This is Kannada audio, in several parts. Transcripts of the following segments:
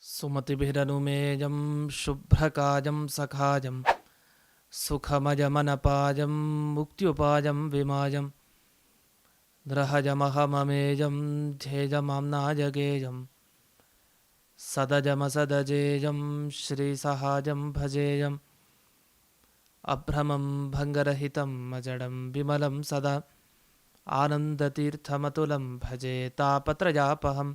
सुमतिभिरनुमेयं शुभ्रकाजं सखाजं, सुखमजमनपाजं, मुक्त्युपाजं विमाजं द्रहजमहममेजं ध्येजमाम्नाजगेयं सदजमसदजेयं श्रीसहाजं भजेयम् अभ्रमं भङ्गरहितम् अजडं विमलं सदा, आनन्दतीर्थमतुलं भजे तापत्रयापहम्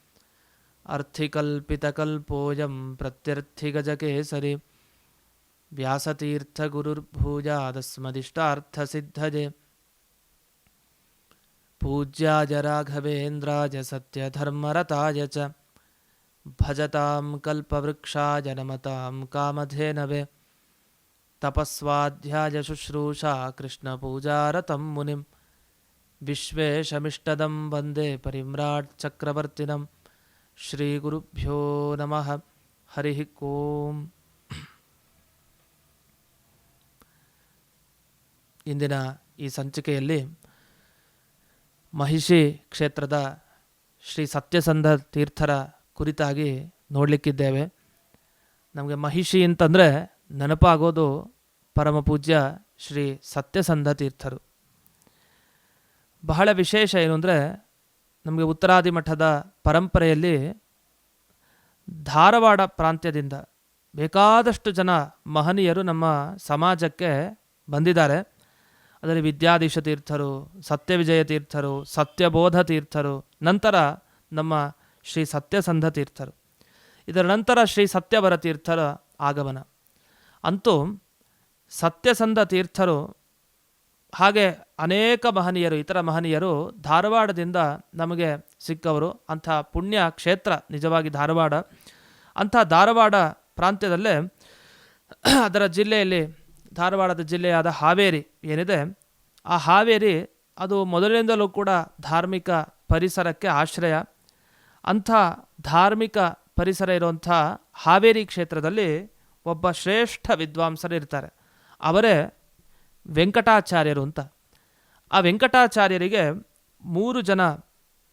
अर्थिकल्पितकल्पोऽयं प्रत्यर्थिगजकेसरि व्यासतीर्थगुरुर्भूयादस्मदिष्टार्थसिद्धजे पूज्याय राघवेन्द्राय सत्यधर्मरताय च। भजतां कल्पवृक्षाय नमतां कामधेनवे। तपस्वाध्याय शुश्रूषा कृष्णपूजारतं मुनिं विश्वेशमिष्टदं वंदे परिम्राट् चक्रवर्तिनं ಶ್ರೀಗುರುಭ್ಯೋ ನಮಃ. ಹರಿ ಓಂ. ಇಂದಿನ ಈ ಸಂಚಿಕೆಯಲ್ಲಿ ಮಹಿಷಿ ಕ್ಷೇತ್ರದ ಶ್ರೀ ಸತ್ಯಸಂಧ ತೀರ್ಥರ ಕುರಿತಾಗಿ ನೋಡಲಿಕ್ಕಿದ್ದೇವೆ. ನಮಗೆ ಮಹಿಷಿ ಅಂತಂದರೆ ನೆನಪಾಗೋದು ಪರಮ ಪೂಜ್ಯ ಶ್ರೀ ಸತ್ಯಸಂಧ ತೀರ್ಥರು. ಬಹಳ ವಿಶೇಷ ಏನು ಅಂದರೆ ನಮಗೆ ಉತ್ತರಾದಿ ಮಠದ ಪರಂಪರೆಯಲ್ಲಿ ಧಾರವಾಡ ಪ್ರಾಂತ್ಯದಿಂದ ಬೇಕಾದಷ್ಟು ಜನ ಮಹನೀಯರು ನಮ್ಮ ಸಮಾಜಕ್ಕೆ ಬಂದಿದ್ದಾರೆ. ಅದರಲ್ಲಿ ವಿದ್ಯಾಧೀಶ ತೀರ್ಥರು, ಸತ್ಯವಿಜಯ ತೀರ್ಥರು, ಸತ್ಯಬೋಧ ತೀರ್ಥರು, ನಂತರ ನಮ್ಮ ಶ್ರೀ ಸತ್ಯಸಂಧ ತೀರ್ಥರು. ಇದರ ನಂತರ ಶ್ರೀ ಸತ್ಯವರ ತೀರ್ಥರ ಆಗಮನ. ಅಂತೂ ಸತ್ಯಸಂಧ ತೀರ್ಥರು ಹಾಗೆ ಅನೇಕ ಮಹನೀಯರು, ಇತರ ಮಹನೀಯರು ಧಾರವಾಡದಿಂದ ನಮಗೆ ಸಿಕ್ಕವರು. ಅಂಥ ಪುಣ್ಯ ಕ್ಷೇತ್ರ ನಿಜವಾಗಿ ಧಾರವಾಡ. ಅಂಥ ಧಾರವಾಡ ಪ್ರಾಂತ್ಯದಲ್ಲೇ ಅದರ ಜಿಲ್ಲೆಯಲ್ಲಿ, ಧಾರವಾಡದ ಜಿಲ್ಲೆಯಾದ ಹಾವೇರಿ ಏನಿದೆ, ಆ ಹಾವೇರಿ ಅದು ಮೊದಲಿನಿಂದಲೂ ಕೂಡ ಧಾರ್ಮಿಕ ಪರಿಸರಕ್ಕೆ ಆಶ್ರಯ. ಅಂಥ ಧಾರ್ಮಿಕ ಪರಿಸರ ಇರುವಂಥ ಹಾವೇರಿ ಕ್ಷೇತ್ರದಲ್ಲಿ ಒಬ್ಬ ಶ್ರೇಷ್ಠ ವಿದ್ವಾಂಸರು ಇರ್ತಾರೆ ಅವರೇ ವೆಂಕಟಾಚಾರ್ಯರು ಅಂತ. ಆ ವೆಂಕಟಾಚಾರ್ಯರಿಗೆ ಮೂರು ಜನ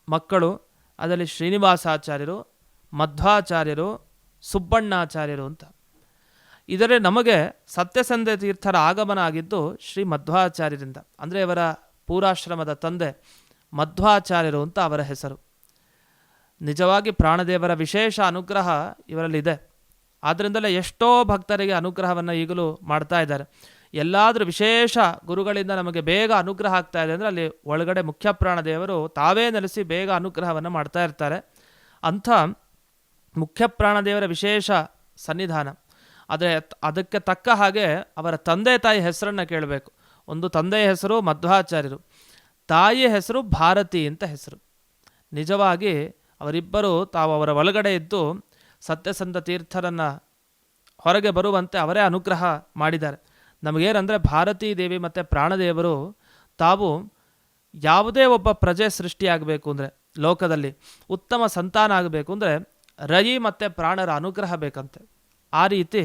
ಮಕ್ಕಳು, ಅದರಲ್ಲಿ ಶ್ರೀನಿವಾಸಾಚಾರ್ಯರು, ಮಧ್ವಾಚಾರ್ಯರು, ಸುಬ್ಬಣ್ಣಾಚಾರ್ಯರು ಅಂತ. ಇದರೇ ನಮಗೆ ಸತ್ಯಸಂಧ ತೀರ್ಥರ ಆಗಮನ ಆಗಿದ್ದು ಶ್ರೀ ಮಧ್ವಾಚಾರ್ಯರಿಂದ, ಅಂದರೆ ಇವರ ಪೂರಾಶ್ರಮದ ತಂದೆ ಮಧ್ವಾಚಾರ್ಯರು ಅಂತ ಅವರ ಹೆಸರು. ನಿಜವಾಗಿ ಪ್ರಾಣದೇವರ ವಿಶೇಷ ಅನುಗ್ರಹ ಇವರಲ್ಲಿದೆ. ಆದ್ದರಿಂದಲೇ ಎಷ್ಟೋ ಭಕ್ತರಿಗೆ ಅನುಗ್ರಹವನ್ನು ಈಗಲೂ ಮಾಡ್ತಾ ಇದ್ದಾರೆ. ಎಲ್ಲಾದರೂ ವಿಶೇಷ ಗುರುಗಳಿಂದ ನಮಗೆ ಬೇಗ ಅನುಗ್ರಹ ಆಗ್ತಾ ಇದೆ ಅಂದರೆ ಅಲ್ಲಿ ಒಳಗಡೆ ಮುಖ್ಯ ಪ್ರಾಣದೇವರು ತಾವೇ ನೆಲೆಸಿ ಬೇಗ ಅನುಗ್ರಹವನ್ನು ಮಾಡ್ತಾ ಇರ್ತಾರೆ. ಅಂಥ ಮುಖ್ಯ ಪ್ರಾಣದೇವರ ವಿಶೇಷ ಸನ್ನಿಧಾನ. ಆದರೆ ಅದಕ್ಕೆ ತಕ್ಕ ಹಾಗೆ ಅವರ ತಂದೆ ತಾಯಿ ಹೆಸರನ್ನು ಕೇಳಬೇಕು. ಒಂದು ತಂದೆಯ ಹೆಸರು, ಮಧ್ವಾಚಾರ್ಯರು. ತಾಯಿಯ ಹೆಸರು ಭಾರತಿ ಅಂತ ಹೆಸರು. ನಿಜವಾಗಿ ಅವರಿಬ್ಬರು ತಾವು ಅವರ ಒಳಗಡೆ ಇದ್ದು ಸತ್ಯಸಂಧ ತೀರ್ಥರನ್ನು ಹೊರಗೆ ಬರುವಂತೆ ಅವರೇ ಅನುಗ್ರಹ ಮಾಡಿದ್ದಾರೆ. ನಮಗೇನಂದರೆ ಭಾರತೀ ದೇವಿ ಮತ್ತು ಪ್ರಾಣದೇವರು ತಾವು ಯಾವುದೇ ಒಬ್ಬ ಪ್ರಜೆ ಸೃಷ್ಟಿಯಾಗಬೇಕು ಅಂದರೆ ಲೋಕದಲ್ಲಿ ಉತ್ತಮ ಸಂತಾನ ಆಗಬೇಕು ಅಂದರೆ ರಯಿ ಮತ್ತು ಪ್ರಾಣರ ಅನುಗ್ರಹ ಬೇಕಂತೆ. ಆ ರೀತಿ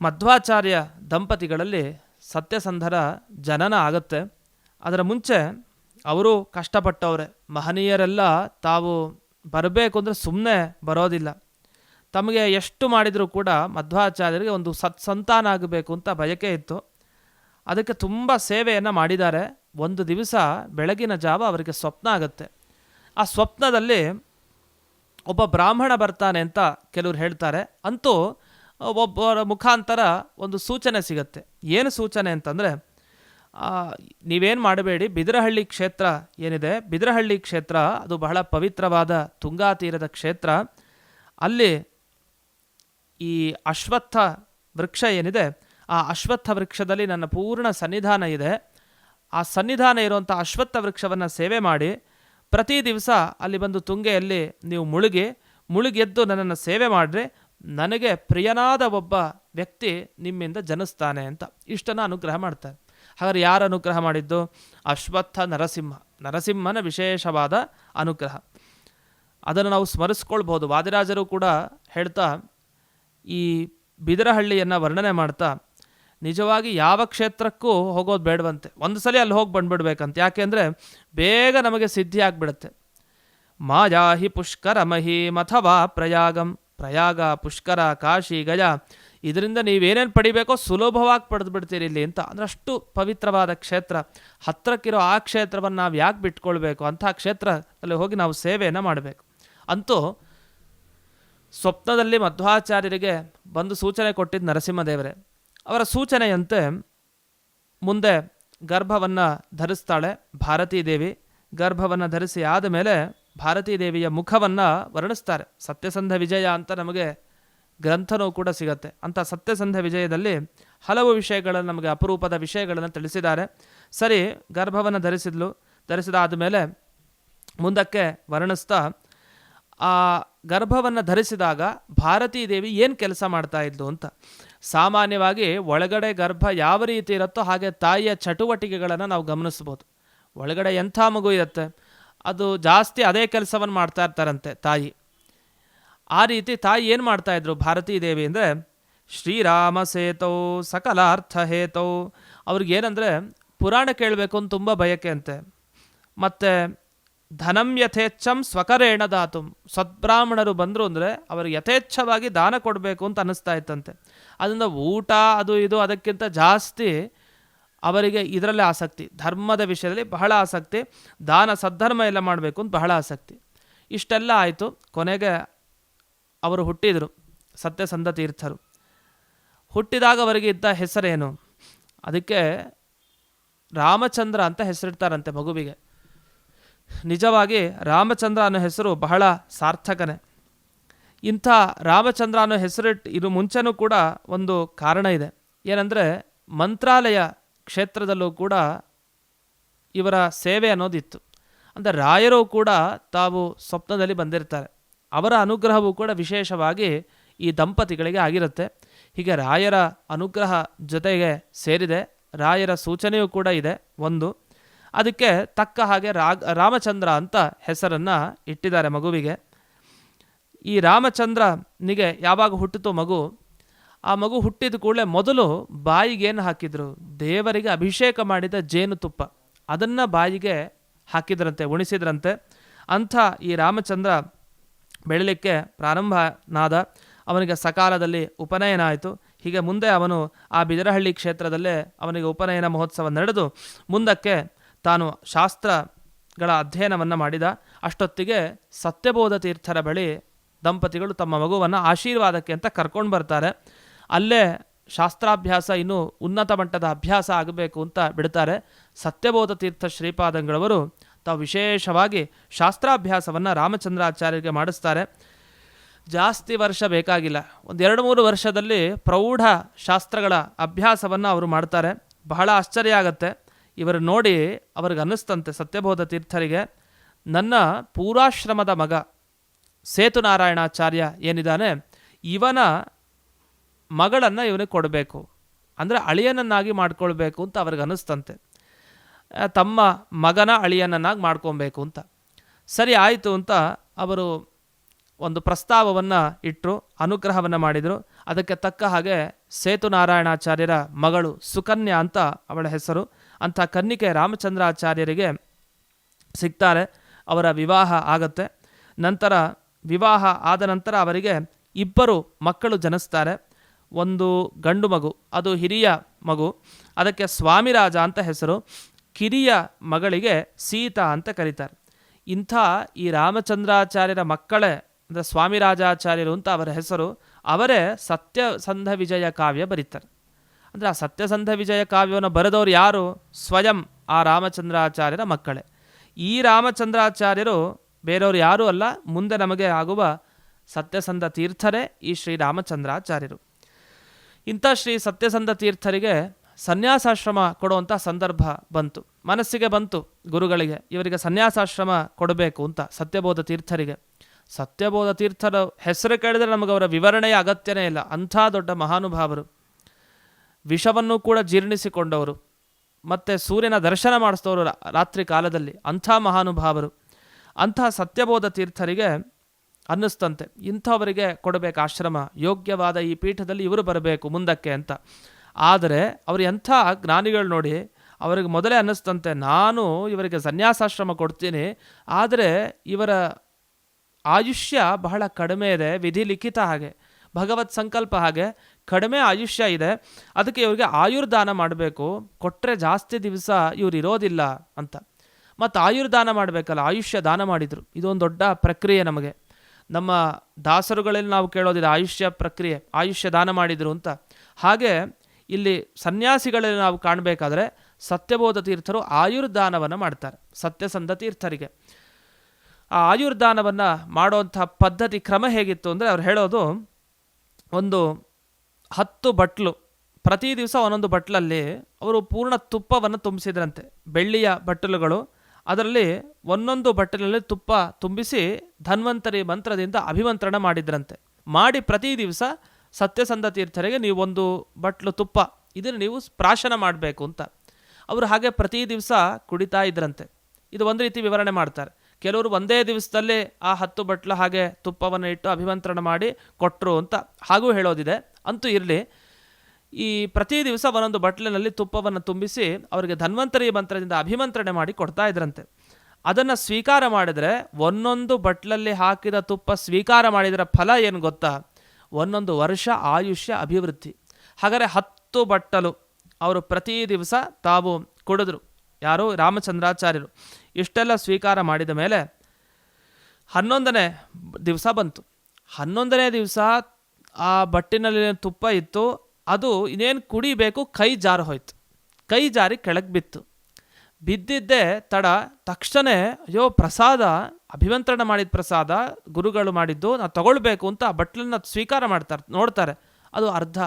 ಮಧ್ವಾಚಾರ್ಯ ದಂಪತಿಗಳಲ್ಲಿ ಸತ್ಯಸಂಧರ ಜನನ ಆಗುತ್ತೆ. ಅದರ ಮುಂಚೆ ಅವರು ಕಷ್ಟಪಟ್ಟವ್ರೆ. ಮಹನೀಯರೆಲ್ಲ ತಾವು ಬರಬೇಕು ಅಂದರೆ ಸುಮ್ಮನೆ ಬರೋದಿಲ್ಲ. ತಮಗೆ ಎಷ್ಟು ಮಾಡಿದರೂ ಕೂಡ ಮಧ್ವಾಚಾರ್ಯರಿಗೆ ಒಂದು ಸತ್ ಸಂತಾನ ಆಗಬೇಕು ಅಂತ ಬಯಕೆ ಇತ್ತು. ಅದಕ್ಕೆ ತುಂಬ ಸೇವೆಯನ್ನು ಮಾಡಿದ್ದಾರೆ. ಒಂದು ದಿವಸ ಬೆಳಗಿನ ಜಾವ ಅವರಿಗೆ ಸ್ವಪ್ನ ಆಗುತ್ತೆ. ಆ ಸ್ವಪ್ನದಲ್ಲಿ ಒಬ್ಬ ಬ್ರಾಹ್ಮಣ ಬರ್ತಾನೆ ಅಂತ ಕೆಲವರು ಹೇಳ್ತಾರೆ. ಅಂತೂ ಒಬ್ಬರ ಮುಖಾಂತರ ಒಂದು ಸೂಚನೆ ಸಿಗುತ್ತೆ. ಏನು ಸೂಚನೆ ಅಂತಂದರೆ ನೀವೇನು ಮಾಡಬೇಡಿ, ಬಿದರಹಳ್ಳಿ ಕ್ಷೇತ್ರ ಏನಿದೆ, ಬಿದರಹಳ್ಳಿ ಕ್ಷೇತ್ರ ಅದು ಬಹಳ ಪವಿತ್ರವಾದ ತುಂಗಾ ತೀರದ ಕ್ಷೇತ್ರ. ಅಲ್ಲಿ ಈ ಅಶ್ವತ್ಥ ವೃಕ್ಷ ಏನಿದೆ, ಆ ಅಶ್ವತ್ಥ ವೃಕ್ಷದಲ್ಲಿ ನನ್ನ ಪೂರ್ಣ ಸನ್ನಿಧಾನ ಇದೆ. ಆ ಸನ್ನಿಧಾನ ಇರುವಂಥ ಅಶ್ವತ್ಥ ವೃಕ್ಷವನ್ನು ಸೇವೆ ಮಾಡಿ ಪ್ರತಿ ದಿವಸ ಅಲ್ಲಿ ಬಂದು ತುಂಗೆಯಲ್ಲಿ ನೀವು ಮುಳುಗಿ, ಮುಳುಗೆದ್ದು ನನ್ನನ್ನು ಸೇವೆ ಮಾಡಿರಿ. ನನಗೆ ಪ್ರಿಯನಾದ ಒಬ್ಬ ವ್ಯಕ್ತಿ ನಿಮ್ಮಿಂದ ಜನಿಸ್ತಾನೆ ಅಂತ ಇಷ್ಟನ್ನು ಅನುಗ್ರಹ ಮಾಡ್ತಾರೆ. ಹಾಗಾದ್ರೆ ಯಾರು ಅನುಗ್ರಹ ಮಾಡಿದ್ದು? ಅಶ್ವತ್ಥ ನರಸಿಂಹ. ನರಸಿಂಹನ ವಿಶೇಷವಾದ ಅನುಗ್ರಹ. ಅದನ್ನು ನಾವು ಸ್ಮರಿಸ್ಕೊಳ್ಬೋದು ವಾದಿರಾಜರು ಕೂಡ ಹೇಳ್ತಾ ಈ ಬಿದರಹಳ್ಳಿಯನ್ನು ವರ್ಣನೆ ಮಾಡ್ತಾ, ನಿಜವಾಗಿ ಯಾವ ಕ್ಷೇತ್ರಕ್ಕೂ ಹೋಗೋದು ಬೇಡವಂತೆ. ಒಂದು ಸಲ ಅಲ್ಲಿ ಹೋಗಿ ಬಂದ್ಬಿಡ್ಬೇಕಂತ. ಯಾಕೆಂದರೆ ಬೇಗ ನಮಗೆ ಸಿದ್ಧಿ ಆಗಿಬಿಡುತ್ತೆ. ಮಾಯಾಹಿ ಪುಷ್ಕರ ಮಹೀಮ್ ಅಥವಾ ಪ್ರಯಾಗಂ. ಪ್ರಯಾಗ, ಪುಷ್ಕರ, ಕಾಶಿ, ಗಜ. ಇದರಿಂದ ನೀವೇನೇನು ಪಡಿಬೇಕೋ ಸುಲಭವಾಗಿ ಪಡೆದು ಬಿಡ್ತೀರಿ ಇಲ್ಲಿ ಅಂತ. ಅಂದರೆ ಅಷ್ಟು ಪವಿತ್ರವಾದ ಕ್ಷೇತ್ರ. ಹತ್ತಿರಕ್ಕಿರೋ ಆ ಕ್ಷೇತ್ರವನ್ನು ನಾವು ಯಾಕೆ ಬಿಟ್ಕೊಳ್ಬೇಕು. ಅಂಥ ಕ್ಷೇತ್ರದಲ್ಲಿ ಹೋಗಿ ನಾವು ಸೇವೆಯನ್ನು ಮಾಡಬೇಕು. ಅಂತೂ ಸ್ವಪ್ನದಲ್ಲಿ ಮಧ್ವಾಚಾರ್ಯರಿಗೆ ಬಂದು ಸೂಚನೆ ಕೊಟ್ಟಿದ್ದ ನರಸಿಂಹದೇವರೇ, ಅವರ ಸೂಚನೆಯಂತೆ ಮುಂದೆ ಗರ್ಭವನ್ನು ಧರಿಸ್ತಾಳೆ ಭಾರತೀ ದೇವಿ ಗರ್ಭವನ್ನು ಧರಿಸಿ ಆದ ಮೇಲೆ ಭಾರತೀ ದೇವಿಯ ಮುಖವನ್ನು ವರ್ಣಿಸ್ತಾರೆ. ಸತ್ಯಸಂಧ ವಿಜಯ ಅಂತ ನಮಗೆ ಗ್ರಂಥನೂ ಕೂಡ ಸಿಗತ್ತೆ. ಅಂಥ ಸತ್ಯಸಂಧ ವಿಜಯದಲ್ಲಿ ಹಲವು ವಿಷಯಗಳನ್ನು ನಮಗೆ ಅಪರೂಪದ ವಿಷಯಗಳನ್ನು ತಿಳಿಸಿದ್ದಾರೆ. ಸರಿ, ಗರ್ಭವನ್ನು ಧರಿಸಿದ್ಲು ಧರಿಸಿದಾದ ಮೇಲೆ ಮುಂದಕ್ಕೆ ವರ್ಣಿಸ್ತಾ ಆ ಗರ್ಭವನ್ನು ಧರಿಸಿದಾಗ ಭಾರತೀ ದೇವಿ ಏನು ಕೆಲಸ ಮಾಡ್ತಾ ಇದ್ಲು ಅಂತ. ಸಾಮಾನ್ಯವಾಗಿ ಒಳಗಡೆ ಗರ್ಭ ಯಾವ ರೀತಿ ಇರುತ್ತೋ ಹಾಗೆ ತಾಯಿಯ ಚಟುವಟಿಕೆಗಳನ್ನು ನಾವು ಗಮನಿಸ್ಬೋದು ಒಳಗಡೆ ಎಂಥ ಮಗು ಇರುತ್ತೆ? ಅದು ಜಾಸ್ತಿ ಅದೇ ಕೆಲಸವನ್ನು ಮಾಡ್ತಾ ಇರ್ತಾರಂತೆ ತಾಯಿ. ಆ ರೀತಿ ತಾಯಿ ಏನು ಮಾಡ್ತಾ ಇದ್ರು ಭಾರತೀ ದೇವಿ ಅಂದರೆ, ಶ್ರೀರಾಮ ಸೇತೋ ಸಕಲ ಅರ್ಥ ಹೇತೌ, ಅವ್ರಿಗೇನಂದರೆ ಪುರಾಣ ಕೇಳಬೇಕು ಅಂತ ತುಂಬ ಬಯಕೆ ಅಂತೆ. ಮತ್ತು ಧನಂ ಯಥೇಚ್ಛಂ ಸ್ವಕರೇಣ ದಾತು. ಸದ್ಬ್ರಾಹ್ಮಣರು ಬಂದರು ಅಂದರೆ ಅವರು ಯಥೇಚ್ಛವಾಗಿ ದಾನ ಕೊಡಬೇಕು ಅಂತ ಅನ್ನಿಸ್ತಾ ಇತ್ತಂತೆ. ಅದರಿಂದ ಊಟ, ಅದು ಇದು ಅದಕ್ಕಿಂತ ಜಾಸ್ತಿ ಅವರಿಗೆ ಇದರಲ್ಲೇ ಆಸಕ್ತಿ. ಧರ್ಮದ ವಿಷಯದಲ್ಲಿ ಬಹಳ ಆಸಕ್ತಿ. ದಾನ ಸದ್ಧರ್ಮ ಎಲ್ಲ ಮಾಡಬೇಕು ಅಂತ ಬಹಳ ಆಸಕ್ತಿ. ಇಷ್ಟೆಲ್ಲ ಆಯಿತು. ಕೊನೆಗೆ ಅವರು ಹುಟ್ಟಿದರು. ಸತ್ಯಸಂಧ ತೀರ್ಥರು. ಹುಟ್ಟಿದಾಗ ಅವರಿಗೆ ಇದ್ದ ಹೆಸರೇನು? ಅದಕ್ಕೆ ರಾಮಚಂದ್ರ ಅಂತ ಹೆಸರಿಡ್ತಾರಂತೆ ಮಗುವಿಗೆ. ನಿಜವಾಗಿ ರಾಮಚಂದ್ರ ಅನ್ನೋ ಹೆಸರು ಬಹಳ ಸಾರ್ಥಕನೇ. ಇಂಥ ರಾಮಚಂದ್ರ ಅನ್ನೋ ಹೆಸರಿಟ್ಟು ಇದು ಮುಂಚೆನೂ ಕೂಡ ಒಂದು ಕಾರಣ ಇದೆ. ಏನಂದರೆ ಮಂತ್ರಾಲಯ ಕ್ಷೇತ್ರದಲ್ಲೂ ಕೂಡ ಇವರ ಸೇವೆ ಅನ್ನೋದಿತ್ತು. ಅಂದರೆ ರಾಯರು ಕೂಡ ತಾವು ಸ್ವಪ್ನದಲ್ಲಿ ಬಂದಿರ್ತಾರೆ. ಅವರ ಅನುಗ್ರಹವೂ ಕೂಡ ವಿಶೇಷವಾಗಿ ಈ ದಂಪತಿಗಳಿಗೆ ಆಗಿರುತ್ತೆ. ಹೀಗೆ ರಾಯರ ಅನುಗ್ರಹ ಜೊತೆಗೆ ಸೇರಿದೆ. ರಾಯರ ಸೂಚನೆಯೂ ಕೂಡ ಇದೆ ಒಂದು. ಅದಕ್ಕೆ ತಕ್ಕ ಹಾಗೆ ರಾಗ್, ರಾಮಚಂದ್ರ ಅಂತ ಹೆಸರನ್ನು ಇಟ್ಟಿದ್ದಾರೆ ಮಗುವಿಗೆ. ಈ ರಾಮಚಂದ್ರನಿಗೆ ಯಾವಾಗ ಹುಟ್ಟಿತು ಮಗು, ಆ ಮಗು ಹುಟ್ಟಿದ ಕೂಡಲೇ ಮೊದಲು ಬಾಯಿಗೇನು ಹಾಕಿದ್ರು? ದೇವರಿಗೆ ಅಭಿಷೇಕ ಮಾಡಿದ ಜೇನುತುಪ್ಪ ಅದನ್ನು ಬಾಯಿಗೆ ಹಾಕಿದ್ರಂತೆ, ಉಣಿಸಿದ್ರಂತೆ. ಅಂಥ ಈ ರಾಮಚಂದ್ರ ಬೆಳಲಿಕ್ಕೆ ಪ್ರಾರಂಭನಾದ. ಅವನಿಗೆ ಸಕಾಲದಲ್ಲಿ ಉಪನಯನ ಆಯಿತು. ಹೀಗೆ ಮುಂದೆ ಅವನು ಆ ಬಿದರಹಳ್ಳಿ ಕ್ಷೇತ್ರದಲ್ಲೇ ಅವನಿಗೆ ಉಪನಯನ ಮಹೋತ್ಸವ ನಡೆದು, ಮುಂದಕ್ಕೆ ತಾನು ಶಾಸ್ತ್ರಗಳ ಅಧ್ಯಯನವನ್ನು ಮಾಡಿದ. ಅಷ್ಟೊತ್ತಿಗೆ ಸತ್ಯಬೋಧ ತೀರ್ಥರ ಬಳಿ ದಂಪತಿಗಳು ತಮ್ಮ ಮಗುವನ್ನು ಆಶೀರ್ವಾದಕ್ಕೆ ಅಂತ ಕರ್ಕೊಂಡು ಬರ್ತಾರೆ. ಅಲ್ಲೇ ಶಾಸ್ತ್ರಾಭ್ಯಾಸ ಇನ್ನೂ ಉನ್ನತ ಮಟ್ಟದ ಅಭ್ಯಾಸ ಆಗಬೇಕು ಅಂತ ಬಿಡ್ತಾರೆ. ಸತ್ಯಬೋಧ ತೀರ್ಥ ಶ್ರೀಪಾದಂಗಳವರು ತಾವು ವಿಶೇಷವಾಗಿ ಶಾಸ್ತ್ರಾಭ್ಯಾಸವನ್ನು ರಾಮಚಂದ್ರಾಚಾರ್ಯರಿಗೆ ಮಾಡಿಸ್ತಾರೆ. ಜಾಸ್ತಿ ವರ್ಷ ಬೇಕಾಗಿಲ್ಲ. ಒಂದು ಎರಡು ಮೂರು ವರ್ಷದಲ್ಲಿ ಪ್ರೌಢ ಶಾಸ್ತ್ರಗಳ ಅಭ್ಯಾಸವನ್ನು ಅವರು ಮಾಡ್ತಾರೆ. ಬಹಳ ಆಶ್ಚರ್ಯ ಆಗತ್ತೆ. ಇವರು ನೋಡಿ ಅವ್ರಿಗೆ ಅನ್ನಿಸ್ತಂತೆ ಸತ್ಯಬೋಧ ತೀರ್ಥರಿಗೆ, ನನ್ನ ಪೂರಾಶ್ರಮದ ಮಗ ಸೇತುನಾರಾಯಣಾಚಾರ್ಯ ಏನಿದ್ದಾನೆ, ಇವನ ಮಗಳನ್ನು ಇವನಿಗೆ ಕೊಡಬೇಕು, ಅಂದರೆ ಅಳಿಯನನ್ನಾಗಿ ಮಾಡ್ಕೊಳ್ಬೇಕು ಅಂತ ಅವ್ರಿಗೆ ಅನ್ನಿಸ್ತಂತೆ. ತಮ್ಮ ಮಗನ ಅಳಿಯನನ್ನಾಗಿ ಮಾಡ್ಕೊಬೇಕು ಅಂತ. ಸರಿ ಆಯಿತು ಅಂತ ಅವರು ಒಂದು ಪ್ರಸ್ತಾವವನ್ನು ಇಟ್ಟರು ಅನುಗ್ರಹವನ್ನು ಮಾಡಿದರು. ಅದಕ್ಕೆ ತಕ್ಕ ಹಾಗೆ ಸೇತುನಾರಾಯಣಾಚಾರ್ಯರ ಮಗಳು ಸುಕನ್ಯಾ ಅಂತ ಅವಳ ಹೆಸರು. ಅಂಥ ಕನ್ನಿಕೆ ರಾಮಚಂದ್ರಾಚಾರ್ಯರಿಗೆ ಸಿಗ್ತಾರೆ, ಅವರ ವಿವಾಹ ಆಗುತ್ತೆ. ನಂತರ ವಿವಾಹ ಆದ ನಂತರ ಅವರಿಗೆ ಇಬ್ಬರು ಮಕ್ಕಳು ಜನಿಸ್ತಾರೆ. ಒಂದು ಗಂಡು ಮಗು, ಅದು ಹಿರಿಯ ಮಗು, ಅದಕ್ಕೆ ಸ್ವಾಮಿರಾಜ ಅಂತ ಹೆಸರು. ಕಿರಿಯ ಮಗಳಿಗೆ ಸೀತಾ ಅಂತ ಕರೀತಾರೆ. ಇಂಥ ಈ ರಾಮಚಂದ್ರಾಚಾರ್ಯರ ಮಕ್ಕಳೇ, ಅಂದರೆ ಸ್ವಾಮಿರಾಜಾಚಾರ್ಯರು ಅಂತ ಅವರ ಹೆಸರು, ಅವರೇ ಸತ್ಯಸಂಧ ವಿಜಯ ಕಾವ್ಯ ಬರೀತಾರೆ. ಅಂದರೆ ಆ ಸತ್ಯಸಂಧ ವಿಜಯ ಕಾವ್ಯವನ್ನು ಬರೆದವರು ಯಾರು? ಸ್ವಯಂ ಆ ರಾಮಚಂದ್ರಾಚಾರ್ಯರ ಮಕ್ಕಳೇ. ಈ ರಾಮಚಂದ್ರಾಚಾರ್ಯರು ಬೇರೆಯವರು ಯಾರೂ ಅಲ್ಲ, ಮುಂದೆ ನಮಗೆ ಆಗುವ ಸತ್ಯಸಂಧ ತೀರ್ಥರೇ ಈ ಶ್ರೀ ರಾಮಚಂದ್ರಾಚಾರ್ಯರು. ಇಂಥ ಶ್ರೀ ಸತ್ಯಸಂಧ ತೀರ್ಥರಿಗೆ ಸನ್ಯಾಸಾಶ್ರಮ ಕೊಡುವಂಥ ಸಂದರ್ಭ ಬಂತು. ಮನಸ್ಸಿಗೆ ಬಂತು ಗುರುಗಳಿಗೆ, ಇವರಿಗೆ ಸನ್ಯಾಸಾಶ್ರಮ ಕೊಡಬೇಕು ಅಂತ ಸತ್ಯಬೋಧ ತೀರ್ಥರಿಗೆ. ಸತ್ಯಬೋಧ ತೀರ್ಥರ ಹೆಸರು ಕೇಳಿದ್ರೆ ನಮಗೆ ಅವರ ವಿವರಣೆಯ ಅಗತ್ಯನೇ ಇಲ್ಲ. ಅಂಥ ದೊಡ್ಡ ಮಹಾನುಭಾವರು. ವಿಷವನ್ನು ಕೂಡ ಜೀರ್ಣಿಸಿಕೊಂಡವರು. ಮತ್ತು ಸೂರ್ಯನ ದರ್ಶನ ಮಾಡಿಸಿದವರು ರಾತ್ರಿ ಕಾಲದಲ್ಲಿ. ಅಂಥ ಮಹಾನುಭಾವರು. ಅಂಥ ಸತ್ಯಬೋಧ ತೀರ್ಥರಿಗೆ ಅನ್ನಿಸ್ತಂತೆ. ಇಂಥವರಿಗೆ ಕೊಡಬೇಕು ಆಶ್ರಮ. ಯೋಗ್ಯವಾದ ಈ ಪೀಠದಲ್ಲಿ ಇವರು ಬರಬೇಕು ಮುಂದಕ್ಕೆ ಅಂತ. ಆದರೆ ಅವರು ಎಂಥ ಜ್ಞಾನಿಗಳು ನೋಡಿ, ಅವರಿಗೆ ಮೊದಲೇ ಅನ್ನಿಸ್ತಂತೆ, ನಾನು ಇವರಿಗೆ ಸನ್ಯಾಸಾಶ್ರಮ ಕೊಡ್ತೀನಿ, ಆದರೆ ಇವರ ಆಯುಷ್ಯ ಬಹಳ ಕಡಿಮೆ ಇದೆ, ವಿಧಿ ಲಿಖಿತ ಹಾಗೆ, ಭಗವತ್ ಸಂಕಲ್ಪ ಹಾಗೆ ಕಡಿಮೆ ಆಯುಷ್ಯ ಇದೆ, ಅದಕ್ಕೆ ಇವರಿಗೆ ಆಯುರ್ದಾನ ಮಾಡಬೇಕು. ಕೊಟ್ಟರೆ ಜಾಸ್ತಿ ದಿವಸ ಇವ್ರು ಇರೋದಿಲ್ಲ ಅಂತ. ಮತ್ತು ಆಯುರ್ದಾನ ಮಾಡಬೇಕಲ್ಲ, ಆಯುಷ್ಯ ದಾನ ಮಾಡಿದರು. ಇದೊಂದು ದೊಡ್ಡ ಪ್ರಕ್ರಿಯೆ ನಮಗೆ. ನಮ್ಮ ದಾಸರುಗಳಲ್ಲಿ ನಾವು ಕೇಳೋದಿದೆ ಆಯುಷ್ಯ ಪ್ರಕ್ರಿಯೆ, ಆಯುಷ್ಯ ದಾನ ಮಾಡಿದರು ಅಂತ. ಹಾಗೆ ಇಲ್ಲಿ ಸನ್ಯಾಸಿಗಳಲ್ಲಿ ನಾವು ಕಾಣಬೇಕಾದ್ರೆ ಸತ್ಯಬೋಧ ತೀರ್ಥರು ಆಯುರ್ದಾನವನ್ನು ಮಾಡ್ತಾರೆ, ಸತ್ಯಸಂಧ ತೀರ್ಥರಿಗೆ. ಆ ಆಯುರ್ದಾನವನ್ನು ಮಾಡುವಂಥ ಪದ್ಧತಿ ಕ್ರಮ ಹೇಗಿತ್ತು ಅಂದರೆ ಅವ್ರು ಹೇಳೋದು ಒಂದು ಹತ್ತು ಬಟ್ಲು, ಪ್ರತಿ ದಿವಸ ಒಂದೊಂದು ಬಟ್ಲಲ್ಲಿ ಅವರು ಪೂರ್ಣ ತುಪ್ಪವನ್ನು ತುಂಬಿಸಿದ್ರಂತೆ. ಬೆಳ್ಳಿಯ ಬಟ್ಟಲುಗಳು ಅದರಲ್ಲಿ ಒಂದೊಂದು ಬಟ್ಟಲಲ್ಲಿ ತುಪ್ಪ ತುಂಬಿಸಿ ಧನ್ವಂತರಿ ಮಂತ್ರದಿಂದ ಅಭಿಮಂತ್ರಣ ಮಾಡಿದ್ರಂತೆ. ಮಾಡಿ ಪ್ರತಿ ದಿವಸ ಸತ್ಯಸಂಧ ತೀರ್ಥರಿಗೆ ನೀವು ಒಂದು ಬಟ್ಲು ತುಪ್ಪ, ಇದನ್ನು ನೀವು ಪ್ರಾಶನ ಮಾಡಬೇಕು ಅಂತ. ಅವರು ಹಾಗೆ ಪ್ರತಿ ದಿವಸ ಕುಡಿತಾ ಇದ್ರಂತೆ. ಇದು ಒಂದು ರೀತಿ ವಿವರಣೆ ಮಾಡ್ತಾರೆ. ಕೆಲವರು ಒಂದೇ ದಿವಸದಲ್ಲಿ ಆ ಹತ್ತು ಬಟ್ಲು ಹಾಗೆ ತುಪ್ಪವನ್ನು ಇಟ್ಟು ಅಭಿಮಂತ್ರಣ ಮಾಡಿ ಕೊಟ್ಟರು ಅಂತ ಹಾಗೂ ಹೇಳೋದಿದೆ. ಅಂತೂ ಇರಲಿ, ಈ ಪ್ರತಿ ದಿವಸ ಒಂದೊಂದು ಬಟ್ಲಿನಲ್ಲಿ ತುಪ್ಪವನ್ನು ತುಂಬಿಸಿ ಅವರಿಗೆ ಧನ್ವಂತರಿ ಮಂತ್ರದಿಂದ ಅಭಿಮಂತ್ರಣೆ ಮಾಡಿ ಕೊಡ್ತಾ ಇದ್ರಂತೆ. ಅದನ್ನು ಸ್ವೀಕಾರ ಮಾಡಿದರೆ, ಒಂದೊಂದು ಬಟ್ಲಲ್ಲಿ ಹಾಕಿದ ತುಪ್ಪ ಸ್ವೀಕಾರ ಮಾಡಿದರ ಫಲ ಏನು ಗೊತ್ತಾ? ಒಂದೊಂದು ವರ್ಷ ಆಯುಷ್ಯ ಅಭಿವೃದ್ಧಿ. ಹಾಗಾದರೆ ಹತ್ತು ಬಟ್ಟಲು ಅವರು ಪ್ರತಿ ದಿವಸ ತಾವು ಕುಡಿದ್ರು. ಯಾರು ರಾಮಚಂದ್ರಾಚಾರ್ಯರು. ಇಷ್ಟೆಲ್ಲ ಸ್ವೀಕಾರ ಮಾಡಿದ ಮೇಲೆ ಹನ್ನೊಂದನೇ ದಿವಸ ಬಂತು. ಹನ್ನೊಂದನೇ ದಿವಸ ಆ ಬಟ್ಟಿನಲ್ಲಿ ತುಪ್ಪ ಇತ್ತು. ಅದು ಇನ್ನೇನು ಕುಡಿಬೇಕು? ಕೈ ಜಾರು ಹೋಯ್ತು. ಕೈ ಜಾರಿ ಕೆಳಗೆ ಬಿತ್ತು. ಬಿದ್ದಿದ್ದೆ ತಡ. ತಕ್ಷಣ, ಅಯ್ಯೋ, ಪ್ರಸಾದ, ಅಭಿಮಂತ್ರಣ ಮಾಡಿದ ಪ್ರಸಾದ ಗುರುಗಳು ಮಾಡಿದ್ದು ನಾವು ತಗೊಳ್ಬೇಕು ಅಂತ ಆ ಬಟ್ಲನ್ನು ಸ್ವೀಕಾರ ಮಾಡ್ತಾರೆ, ನೋಡ್ತಾರೆ. ಅದು ಅರ್ಧ.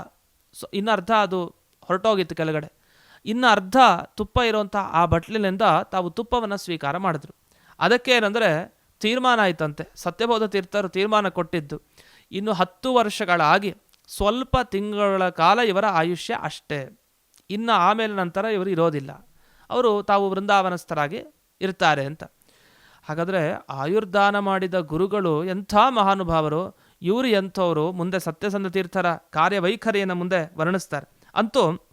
ಸೊ, ಇನ್ನು ಅರ್ಧ ಅದು ಹೊರಟೋಗಿತ್ತು ಕೆಳಗಡೆ. ಇನ್ನು ಅರ್ಧ ತುಪ್ಪ ಇರುವಂಥ ಆ ಬಟ್ಲಿನಿಂದ ತಾವು ತುಪ್ಪವನ್ನು ಸ್ವೀಕಾರ ಮಾಡಿದ್ರು. ಅದಕ್ಕೆ ಏನಂದರೆ ತೀರ್ಮಾನ ಆಯ್ತಂತೆ. ಸತ್ಯಬೋಧ ತೀರ್ಥರು ತೀರ್ಮಾನ ಕೊಟ್ಟಿದ್ದು. ಇನ್ನು ಹತ್ತು ವರ್ಷಗಳಾಗಿ ಸ್ವಲ್ಪ ತಿಂಗಳ ಕಾಲ ಇವರ ಆಯುಷ್ಯ ಅಷ್ಟೇ. ಇನ್ನು ಆಮೇಲೆ ನಂತರ ಇವರು ಇರೋದಿಲ್ಲ. ಅವರು ತಾವು ವೃಂದಾವನಸ್ಥರಾಗಿ ಇರ್ತಾರೆ ಅಂತ. ಹಾಗಾದರೆ ಆಯುರ್ದಾನ ಮಾಡಿದ ಗುರುಗಳು ಎಂಥ ಮಹಾನುಭಾವರು, ಇವರು ಎಂಥವರು, ಮುಂದೆ ಸತ್ಯಸಂಧ ತೀರ್ಥರ ಕಾರ್ಯವೈಖರಿಯನ್ನು ಮುಂದೆ ವರ್ಣಿಸ್ತಾರೆ. ಅಂತೂ